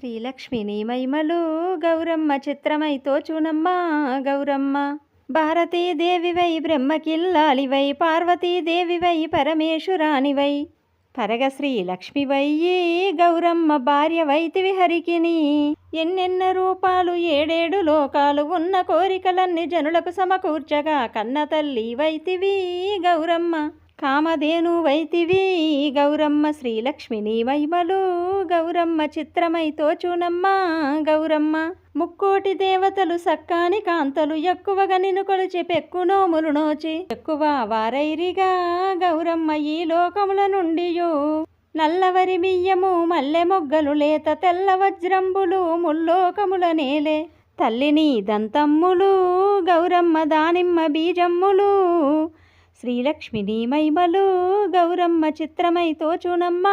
శ్రీలక్ష్మిని మహిమలు గౌరమ్మ చిత్రమైతో తోచునమ్మ గౌరమ్మ. భారతీదేవివై బ్రహ్మకిల్లాలివై పార్వతీదేవివై పరమేశ్వరానివై పరగ శ్రీలక్ష్మి లక్ష్మివయ్యి గౌరమ్మ భార్య వైతివి హరికిని ఎన్నెన్న రూపాలు ఏడేడు లోకాలు ఉన్న కోరికలన్నీ జనులకు సమకూర్చగా కన్న తల్లి వైతివి గౌరమ్మ. కామధేను వైతివి గౌరమ్మ శ్రీలక్ష్మిని వైమలు గౌరమ్మ చిత్రమై తోచునమ్మ గౌరమ్మ. ముక్కోటి దేవతలు సక్కాని కాంతలు ఎక్కువగా నిన్ను కొలిచి పెక్కు నోములు నోచి ఎక్కువ వారైరిగా గౌరమ్మ ఈ లోకముల నుండి నల్లవరి బియ్యము మల్లె మొగ్గలు లేత తెల్ల వజ్రంబులు ముల్లోకముల నేలే. తల్లిని దంతమ్ములు గౌరమ్మ దానిమ్మ బీజమ్ములు శ్రీలక్ష్మిని మైమలు గౌరమ్మ చిత్రమై తోచునమ్మ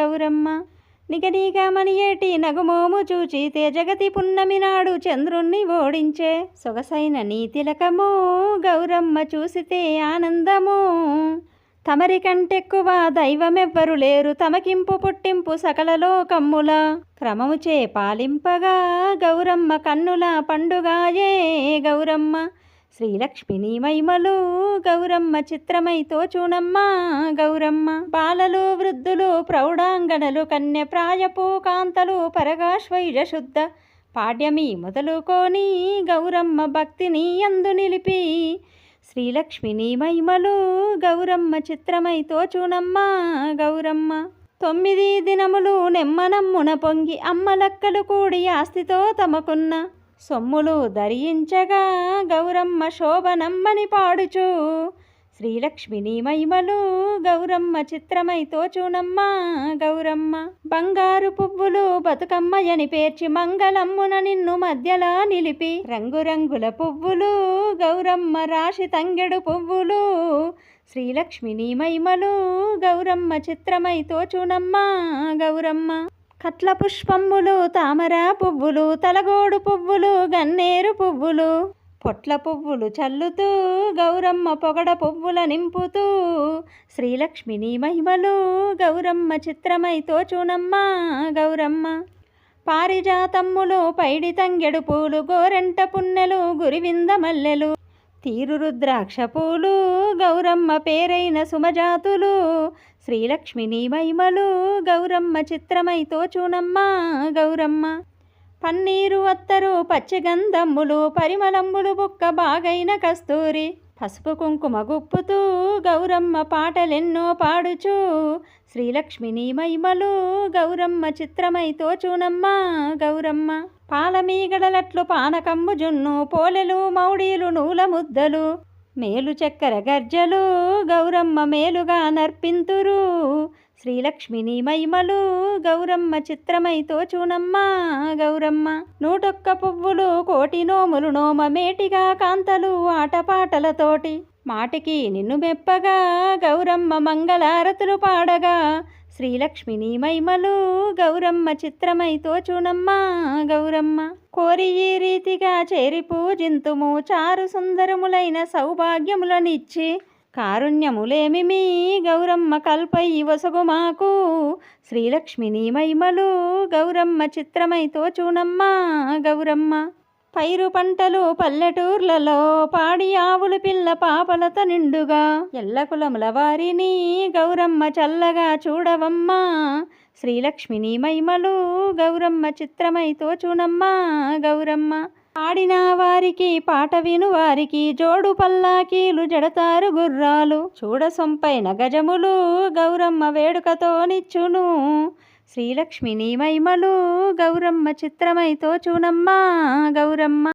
గౌరమ్మ. నిగనీగమనియేటి నగుమోము చూచి తేజగతి పున్నమి నాడు చంద్రుణ్ణి ఓడించే సొగసైన నీ తిలకము గౌరమ్మ చూసితే ఆనందము. తమరి కంటెక్కువ దైవమెవ్వరు లేరు తమకింపు పుట్టింపు సకల క్రమము క్రమముచే పాలింపగా గౌరమ్మ కన్నుల పండుగాయే గౌరమ్మ. శ్రీలక్ష్మిని మహిమలు గౌరమ్మ చిత్రమై తోచునమ్మ గౌరమ్మ. బాలలు వృద్ధులు ప్రౌఢాంగణలు కన్య ప్రాయపు కాంతలు పరగాశ్వైజ శుద్ధ. పాడ్యమి మొదలుకొని గౌరమ్మ భక్తిని అందు నిలిపి శ్రీలక్ష్మిని మైమలు గౌరమ్మ చిత్రమై తోచునమ్మ గౌరమ్మ. తొమ్మిది దినములు నెమ్మనమ్మున పొంగి అమ్మలక్కలు కూడి ఆస్తితో తమకున్న సొమ్ములు ధరించగా గౌరమ్మ శోభనమ్మని పాడుచు. శ్రీలక్ష్మిని మహిమలు గౌరమ్మ చిత్రమై తోచునమ్మ గౌరమ్మ. బంగారు పువ్వులు బతుకమ్మయని పేర్చి మంగళమ్మున నిన్ను మధ్యలా నిలిపి. రంగురంగుల పువ్వులు గౌరమ్మ రాశి తంగెడు పువ్వులు. శ్రీలక్ష్మిని మహిమలు గౌరమ్మ చిత్రమై తోచునమ్మ గౌరమ్మ. కట్ల పుష్పంబులు తామర పువ్వులు తలగోడు పువ్వులు గన్నేరు పువ్వులు. పొట్ల పువ్వులు చల్లుతూ గౌరమ్మ పొగడ పువ్వుల నింపుతూ. శ్రీలక్ష్మిని మహిమలు గౌరమ్మ చిత్రమై తోచునమ్మ గౌరమ్మ. పారిజాతమ్ములు పైడి తంగెడు పూలు గోరెంట పున్నెలు గురివింద మల్లెలు. తీరు రుద్రాక్ష పూలు గౌరమ్మ పేరైన సుమజాతులు శ్రీలక్ష్మిని మహిమలు గౌరమ్మ చిత్రమై తోచునమ్మ గౌరమ్మ. పన్నీరు అత్తరు పచ్చిగంధమ్ములు పరిమళమ్ములు బుక్క బాగైన కస్తూరి. పసుపు కుంకుమ గుప్పుతూ గౌరమ్మ పాటలెన్నో పాడుచూ శ్రీలక్ష్మిని మహిమలు గౌరమ్మ చిత్రమై తోచునమ్మ గౌరమ్మ. పాలమీగడలట్లు పానకమ్ము జున్ను పోలెలు మౌడీలు నూల ముద్దలు మేలు చక్కెర గర్జలు గౌరమ్మ మేలుగా నర్పింతురు. శ్రీలక్ష్మిని మహిమలు గౌరమ్మ చిత్రమై తోచునమ్మ గౌరమ్మ. నూటొక్క పువ్వులు కోటి నోములు నోమ మేటిగా కాంతలు ఆటపాటలతోటి మాటికి నిన్ను మెప్పగా గౌరమ్మ మంగళారతులు పాడగా. శ్రీలక్ష్మిని మహిమలు గౌరమ్మ చిత్రమై తోచునమ్మ గౌరమ్మ. కోరి ఈ రీతిగా చేరి పూజింతుము చారు సుందరములైన సౌభాగ్యములనిచ్చి కారుణ్యములేమి మీ గౌరమ్మ కల్పై వసగు మాకు. శ్రీలక్ష్మిని మైమలు గౌరమ్మ చిత్రమైతో చూనమ్మ గౌరమ్మ. పైరు పంటలు పల్లెటూర్లలో పాడి ఆవులు పిల్ల పాపలత నిండుగా. ఎల్లకులముల వారిని గౌరమ్మ చల్లగా చూడవమ్మా. శ్రీలక్ష్మిని మైమలు గౌరమ్మ చిత్రమైతో చూనమ్మా గౌరమ్మ. ఆడిన వారికి పాట విను వారికి జోడు పల్లాకీలు జడతారు గుర్రాలు. చూడ సొంపైన గజములు గౌరమ్మ వేడుకతో నిచ్చును. శ్రీలక్ష్మిని మైమలు గౌరమ్మ చిత్రమైతో చూనమ్మా గౌరమ్మ.